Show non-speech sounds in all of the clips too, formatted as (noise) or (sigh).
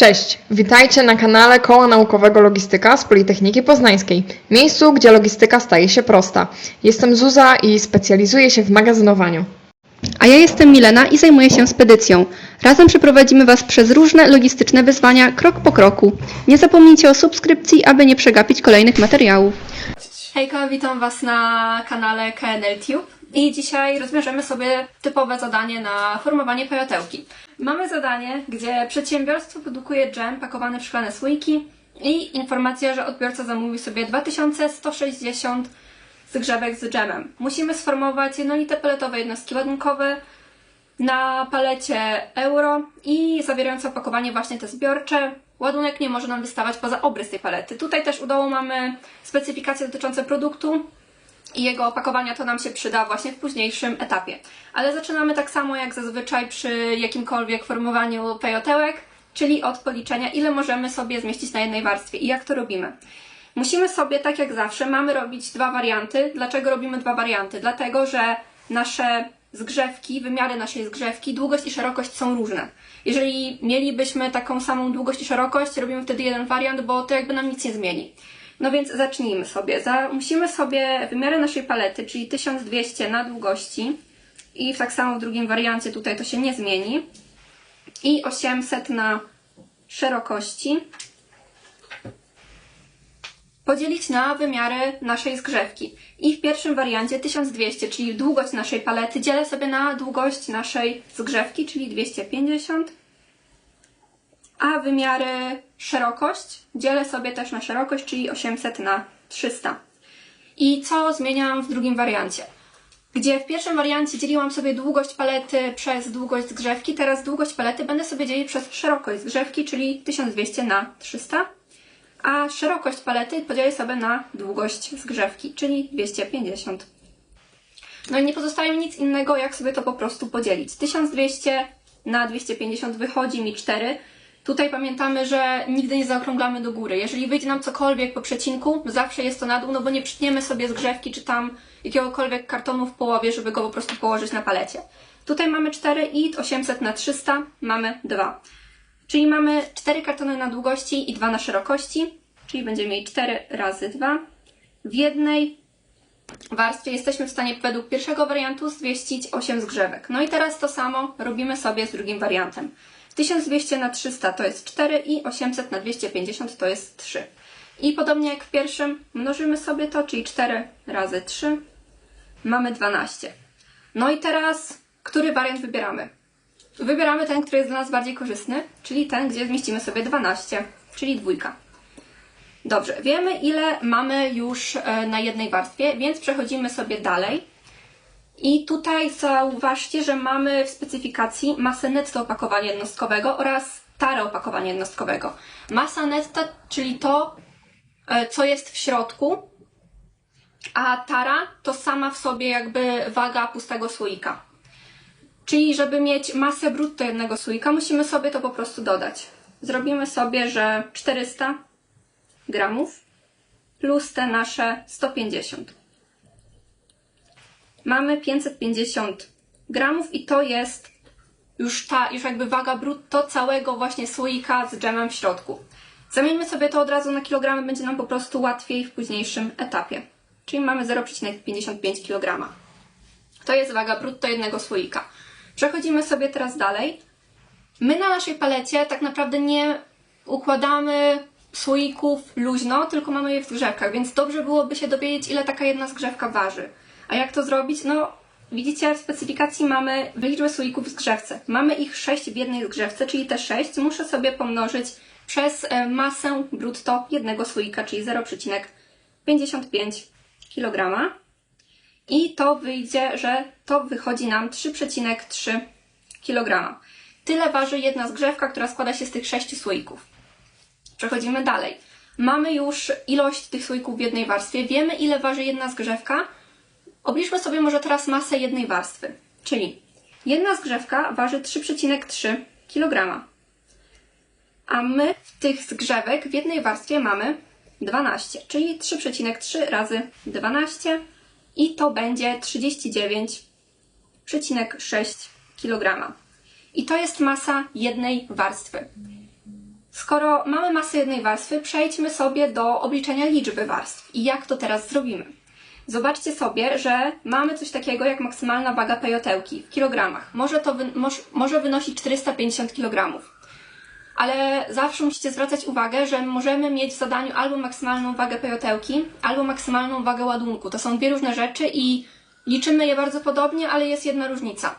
Cześć, witajcie na kanale Koła Naukowego Logistyka z Politechniki Poznańskiej, miejscu, gdzie logistyka staje się prosta. Jestem Zuza i specjalizuję się w magazynowaniu. A ja jestem Milena i zajmuję się spedycją. Razem przeprowadzimy Was przez różne logistyczne wyzwania krok po kroku. Nie zapomnijcie o subskrypcji, aby nie przegapić kolejnych materiałów. Hejka, witam Was na kanale KNL Tube i dzisiaj rozwiążemy sobie typowe zadanie na formowanie pejotełki. Mamy zadanie, gdzie przedsiębiorstwo produkuje dżem pakowany w szklane słoiki i informacja, że odbiorca zamówił sobie 2160 zgrzewek z dżemem. Musimy sformować jednolite peletowe jednostki ładunkowe na palecie euro i zawierające opakowanie właśnie te zbiorcze. Ładunek nie może nam wystawać poza obrys tej palety. Tutaj też u dołu mamy specyfikacje dotyczące produktu i jego opakowania, to nam się przyda właśnie w późniejszym etapie. Ale zaczynamy tak samo jak zazwyczaj przy jakimkolwiek formowaniu pejotełek, czyli od policzenia, ile możemy sobie zmieścić na jednej warstwie i jak to robimy. Musimy sobie, tak jak zawsze, mamy robić dwa warianty. Dlaczego robimy dwa warianty? Dlatego, że nasze zgrzewki, wymiary naszej zgrzewki, długość i szerokość są różne. Jeżeli mielibyśmy taką samą długość i szerokość, robimy wtedy jeden wariant, bo to jakby nam nic nie zmieni. No więc zacznijmy sobie. Za, musimy sobie wymiary naszej palety, czyli 1200 na długości i tak samo w drugim wariancie tutaj to się nie zmieni i 800 na szerokości podzielić na wymiary naszej zgrzewki. I w pierwszym wariancie 1200, czyli długość naszej palety, dzielę sobie na długość naszej zgrzewki, czyli 250. A wymiary szerokość dzielę sobie też na szerokość, czyli 800 na 300. I co zmieniam w drugim wariancie? Gdzie w pierwszym wariancie dzieliłam sobie długość palety przez długość zgrzewki, teraz długość palety będę sobie dzielić przez szerokość zgrzewki, czyli 1200 na 300 a szerokość palety podzielę sobie na długość zgrzewki, czyli 250. No i nie pozostaje mi nic innego, jak sobie to po prostu podzielić. 1200 na 250 wychodzi mi 4. Tutaj pamiętamy, że nigdy nie zaokrąglamy do góry. Jeżeli wyjdzie nam cokolwiek po przecinku, zawsze jest to na dół, no bo nie przytniemy sobie zgrzewki czy tam jakiegokolwiek kartonu w połowie, żeby go po prostu położyć na palecie. Tutaj mamy 4 i 800 na 300 mamy 2. Czyli mamy 4 kartony na długości i 2 na szerokości, czyli będziemy mieli 4 razy 2. W jednej warstwie jesteśmy w stanie według pierwszego wariantu zmieścić 8 zgrzewek. No i teraz to samo robimy sobie z drugim wariantem. 1200 na 300 to jest 4 i 800 na 250 to jest 3. I podobnie jak w pierwszym mnożymy sobie to, czyli 4 razy 3 mamy 12. No i teraz, który wariant wybieramy? Wybieramy ten, który jest dla nas bardziej korzystny, czyli ten, gdzie zmieścimy sobie 12, czyli dwójka. Dobrze, wiemy ile mamy już e, na jednej warstwie, więc przechodzimy sobie dalej. I tutaj zauważcie, że mamy w specyfikacji masę netto opakowania jednostkowego oraz tarę opakowania jednostkowego. Masa netta, czyli to, e, co jest w środku, a tara to sama w sobie jakby waga pustego słoika. Czyli, żeby mieć masę brutto jednego słoika, musimy sobie to po prostu dodać. Zrobimy sobie, że 400 gramów plus te nasze 150. Mamy 550 gramów i to jest już ta, już jakby waga brutto całego właśnie słoika z dżemem w środku. Zamieńmy sobie to od razu na kilogramy, będzie nam po prostu łatwiej w późniejszym etapie. Czyli mamy 0,55 kg. To jest waga brutto jednego słoika. Przechodzimy sobie teraz dalej. My na naszej palecie tak naprawdę nie układamy słoików luźno, tylko mamy je w zgrzewkach, więc dobrze byłoby się dowiedzieć, ile taka jedna zgrzewka waży. A jak to zrobić? No, widzicie, w specyfikacji mamy liczbę słoików w zgrzewce. Mamy ich 6 w jednej zgrzewce, czyli te 6 muszę sobie pomnożyć przez e, masę brutto jednego słoika, czyli 0,55 kg. I to wyjdzie, że to wychodzi nam 3,3 kg. Tyle waży jedna zgrzewka, która składa się z tych sześciu słoików. Przechodzimy dalej. Mamy już ilość tych słoików w jednej warstwie. Wiemy, ile waży jedna zgrzewka. Obliczmy sobie może teraz masę jednej warstwy. Czyli jedna zgrzewka waży 3,3 kg. A my tych zgrzewek w jednej warstwie mamy 12, czyli 3,3 razy 12 i to będzie 39,6 kg. I to jest masa jednej warstwy. Skoro mamy masę jednej warstwy, przejdźmy sobie do obliczenia liczby warstw. I jak to teraz zrobimy? Zobaczcie sobie, że mamy coś takiego jak maksymalna waga pejotełki w kilogramach. Może to wy, moż, może wynosić 450 kg. Ale zawsze musicie zwracać uwagę, że możemy mieć w zadaniu albo maksymalną wagę pejotełki, albo maksymalną wagę ładunku. To są dwie różne rzeczy i liczymy je bardzo podobnie, ale jest jedna różnica.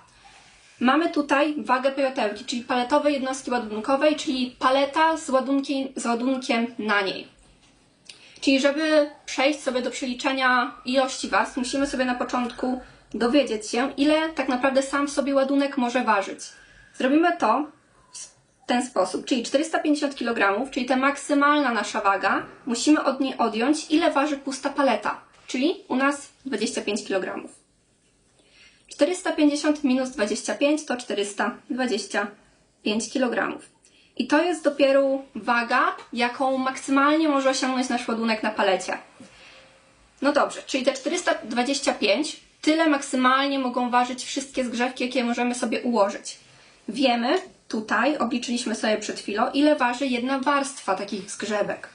Mamy tutaj wagę pejotełki, czyli paletowej jednostki ładunkowej, czyli paleta z ładunkiem, z ładunkiem na niej. Czyli żeby przejść sobie do przeliczenia ilości warstw, musimy sobie na początku dowiedzieć się, ile tak naprawdę sam sobie ładunek może ważyć. Zrobimy to w ten sposób, czyli 450 kg, czyli ta maksymalna nasza waga, musimy od niej odjąć, ile waży pusta paleta, czyli u nas 25 kg. 450 minus 25 to 425 kg. I to jest dopiero waga, jaką maksymalnie może osiągnąć nasz ładunek na palecie. No dobrze, czyli te 425, tyle maksymalnie mogą ważyć wszystkie zgrzewki, jakie możemy sobie ułożyć. Wiemy, tutaj obliczyliśmy sobie przed chwilą, ile waży jedna warstwa takich zgrzebek.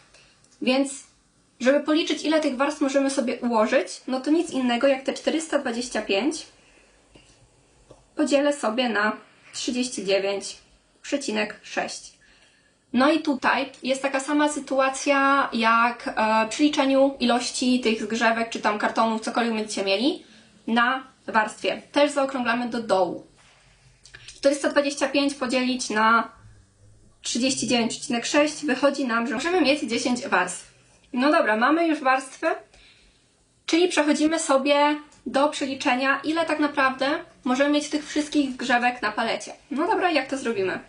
Więc, żeby policzyć, ile tych warstw możemy sobie ułożyć, no to nic innego jak te 425 podzielę sobie na 39,6. No i tutaj jest taka sama sytuacja jak e, przy liczeniu ilości tych zgrzewek czy tam kartonów, cokolwiek będziecie mieli, na warstwie. Też zaokrąglamy do dołu. 425 podzielić na 39,6 wychodzi nam, że możemy mieć 10 warstw. No dobra, mamy już warstwy, Czyli przechodzimy sobie do przeliczenia, ile tak naprawdę możemy mieć tych wszystkich zgrzewek na palecie. No dobra, jak to zrobimy?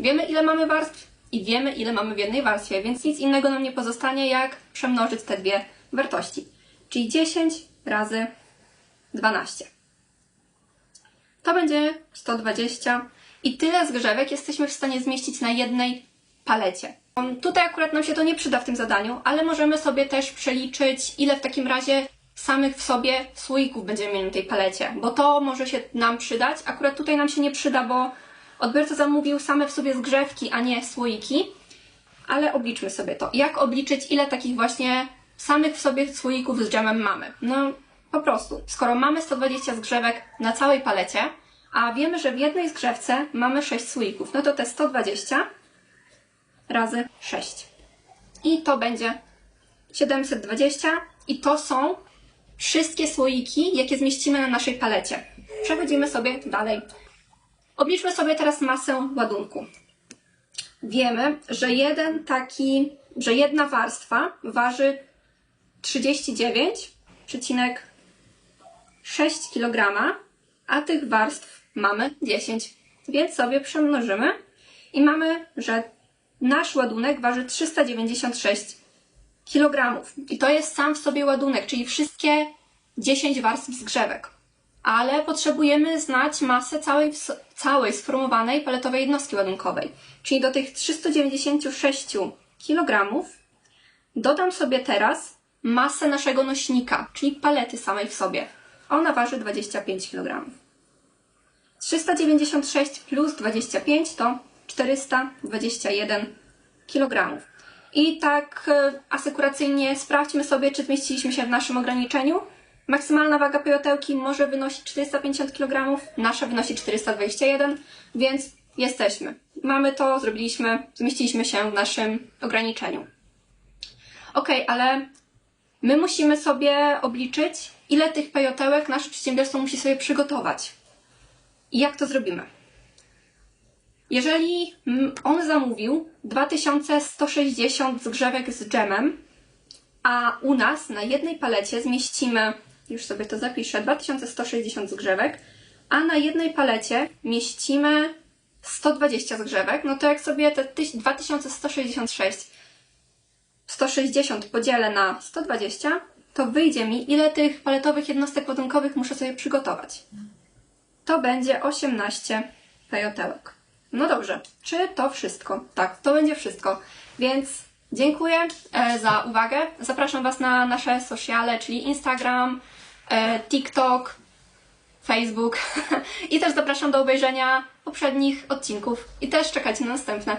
Wiemy, ile mamy warstw i wiemy, ile mamy w jednej warstwie, więc nic innego nam nie pozostanie, jak przemnożyć te dwie wartości. Czyli 10 razy 12. To będzie 120 i tyle zgrzewek jesteśmy w stanie zmieścić na jednej palecie. Um, Tutaj akurat nam się to nie przyda w tym zadaniu, ale możemy sobie też przeliczyć, ile w takim razie samych w sobie słoików będziemy mieli na tej palecie, bo to może się nam przydać. Akurat tutaj nam się nie przyda, bo odbiorca zamówił same w sobie zgrzewki, a nie słoiki. Ale obliczmy sobie to. Jak obliczyć, ile takich właśnie samych w sobie słoików z dżemem mamy? No, po prostu. Skoro mamy 120 zgrzewek na całej palecie, a wiemy, że w jednej zgrzewce mamy 6 słoików, no to te 120 razy 6. I to będzie 720 i to są wszystkie słoiki, jakie zmieścimy na naszej palecie. Przechodzimy sobie dalej. Obliczmy sobie teraz masę ładunku. Wiemy, że jeden taki, że jedna warstwa waży 39,6 kg, a tych warstw mamy 10. Więc sobie przemnożymy i mamy, że nasz ładunek waży 396 kg. I to jest sam w sobie ładunek, czyli wszystkie 10 warstw zgrzewek. Ale potrzebujemy znać masę całej, całej sformowanej paletowej jednostki ładunkowej. Czyli do tych 396 kg dodam sobie teraz masę naszego nośnika, czyli palety samej w sobie. Ona waży 25 kg. 396 plus 25 to 421 kg. I tak e, asekuracyjnie sprawdźmy sobie, czy zmieściliśmy się w naszym ograniczeniu. Maksymalna waga pejotełki może wynosić 450 kg, nasza wynosi 421, więc jesteśmy. Mamy to, zrobiliśmy, zmieściliśmy się w naszym ograniczeniu. Ok, ale my musimy sobie obliczyć, ile tych pejotełek nasze przedsiębiorstwo musi sobie przygotować. I jak to zrobimy? Jeżeli on zamówił 2160 zgrzewek z dżemem, a u nas na jednej palecie zmieścimy, już sobie to zapiszę, 2160 zgrzewek, a na jednej palecie mieścimy 120 zgrzewek, no to jak sobie te 2166 160 podzielę na 120, to wyjdzie mi, ile tych paletowych jednostek ładunkowych muszę sobie przygotować. To będzie 18 pejotełek. No dobrze, czy to wszystko? Tak, to będzie wszystko. Więc dziękuję e, za uwagę. Zapraszam Was na nasze sociale, czyli Instagram, e, TikTok, Facebook (laughs) i też zapraszam do obejrzenia poprzednich odcinków i też czekajcie na następne.